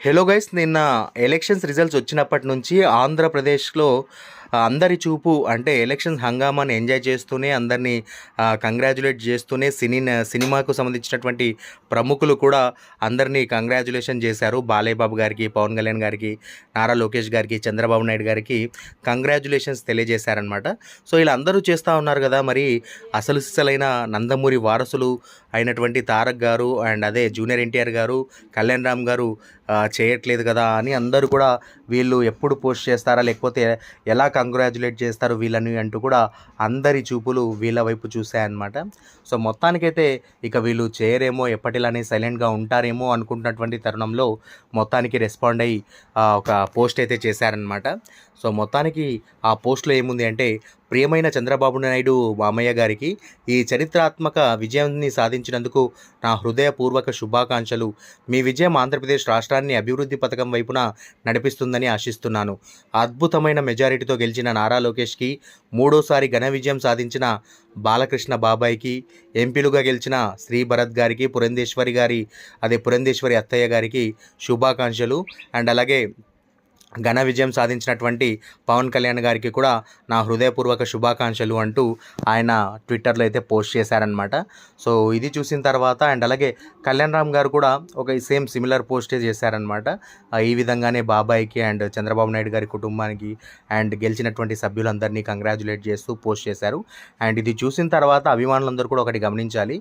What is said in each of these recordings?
Hello guys నిన్న elections results వచ్చినప్పటి నుంచి ఆంధ్రప్రదేశ్లో అందరి చూపు అంటే ఎలక్షన్స్ హంగామాని ఎంజాయ్ చేస్తూనే అందరినీ కంగ్రాచులేట్ చేస్తూనే సినీ సినిమాకు సంబంధించినటువంటి ప్రముఖులు కూడా అందరినీ కంగ్రాచులేషన్ చేశారు. బాలయ్యబాబు గారికి పవన్ కళ్యాణ్ గారికి నారా లోకేష్ గారికి చంద్రబాబు నాయుడు గారికి కంగ్రాచులేషన్స్ తెలియజేశారనమాట సో ఇలా అందరూ చేస్తూ ఉన్నారు కదా మరి. అసలు సిసలైన నందమూరి వారసులు అయినటువంటి తారక్ గారు అండ్ అదే జూనియర్ ఎన్టీఆర్ గారు కళ్యాణ్ రామ్ గారు చేయట్లేదు కదా అని అందరూ కూడా వీళ్ళు ఎప్పుడు పోస్ట్ చేస్తారా లేకపోతే ఎలా కంగ్రాచులేట్ చేస్తారు వీళ్ళని అంటూ కూడా అందరి చూపులు వీళ్ళ వైపు చూశాయన్నమాట. సో మొత్తానికైతే ఇక వీళ్ళు చేయరేమో ఎప్పటిలానే సైలెంట్గా ఉంటారేమో అనుకుంటున్నటువంటి తరుణంలో మొత్తానికి రెస్పాండ్ అయ్యి ఒక పోస్ట్ అయితే చేశారనమాట సో మొత్తానికి ఆ పోస్ట్లో ఏముంది అంటే ప్రియమైన చంద్రబాబు నాయుడు మామయ్య గారికి ఈ చరిత్రాత్మక విజయాన్ని సాధించినందుకు నా హృదయపూర్వక శుభాకాంక్షలు. మీ విజయం ఆంధ్రప్రదేశ్ రాష్ట్రాన్ని అభివృద్ధి పథకం వైపున నడిపిస్తుందని ఆశిస్తున్నాను. అద్భుతమైన మెజారిటీతో గెలిచిన నారా లోకేష్కి మూడోసారి ఘన విజయం సాధించిన బాలకృష్ణ బాబాయ్కి ఎంపీలుగా గెలిచిన శ్రీ భరత్ గారికి పురంధేశ్వరి గారి అదే పురంధేశ్వరి అత్తయ్య గారికి శుభాకాంక్షలు. అండ్ అలాగే ఘన విజయం సాధించినటువంటి పవన్ కళ్యాణ్ గారికి కూడా నా హృదయపూర్వక శుభాకాంక్షలు అంటూ ఆయన ట్విట్టర్లో అయితే పోస్ట్ చేశారనమాట సో ఇది చూసిన తర్వాత అండ్ అలాగే కళ్యాణ్ రామ్ గారు కూడా ఒక సేమ్ సిమిలర్ పోస్టే చేశారనమాట ఈ విధంగానే బాబాయ్కి అండ్ చంద్రబాబు నాయుడు గారి కుటుంబానికి అండ్ గెలిచినటువంటి సభ్యులందరినీ కంగ్రాచులేట్ చేస్తూ పోస్ట్ చేశారు. అండ్ ఇది చూసిన తర్వాత అభిమానులందరూ కూడా ఒకటి గమనించాలి.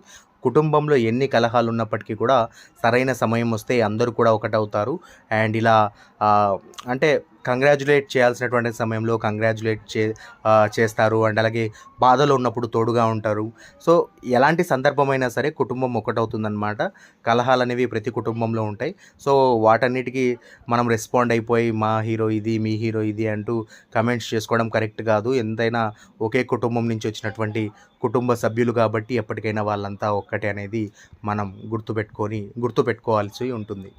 కుటుంబంలో ఎన్ని కలహాలు ఉన్నప్పటికీ కూడా సరైన సమయం వస్తే అందరూ కూడా ఒకటవుతారు. అండ్ ఇలా అంటే కంగ్రాచులేట్ చేయాల్సినటువంటి సమయంలో కంగ్రాచులేట్ చే చేస్తారు. అండ్ అలాగే బాధలో ఉన్నప్పుడు తోడుగా ఉంటారు. సో ఎలాంటి సందర్భమైనా సరే కుటుంబం ఒకటవుతుందన్నమాట. కలహాలు అనేవి ప్రతి కుటుంబంలో ఉంటాయి. సో వాటన్నిటికీ మనం రెస్పాండ్ అయిపోయి మా హీరో ఇది మీ హీరో ఇది అంటూ కమెంట్స్ చేసుకోవడం కరెక్ట్ కాదు. ఎంతైనా ఒకే కుటుంబం నుంచి వచ్చినటువంటి కుటుంబ సభ్యులు కాబట్టి ఎప్పటికైనా వాళ్ళంతా ఒక్కటే అనేది మనం గుర్తుపెట్టుకొని గుర్తుపెట్టుకోవాల్సి ఉంటుంది.